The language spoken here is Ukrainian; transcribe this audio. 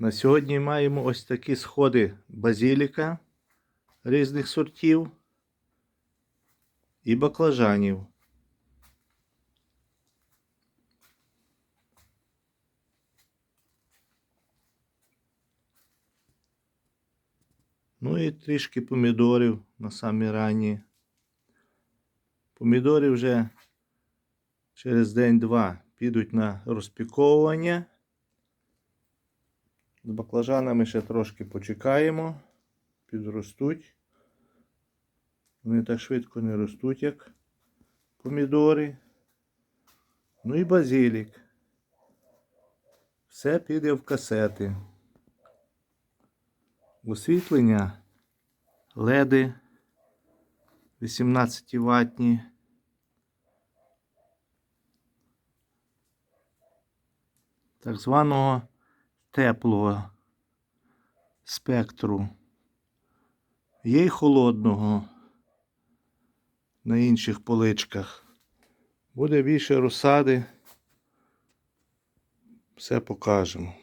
На сьогодні маємо ось такі сходи базіліка різних сортів і баклажанів. Ну і трішки помідорів на самі ранні. Помідори вже через день-два підуть на розпіковування. З баклажанами ще трошки почекаємо, підростуть. Вони так швидко не ростуть, як помідори. Ну і базилік. Все піде в касети. Освітлення, леди 18 ватні. Так званого теплого спектру. Є й холодного на інших поличках. Буде більше розсади. Все покажемо.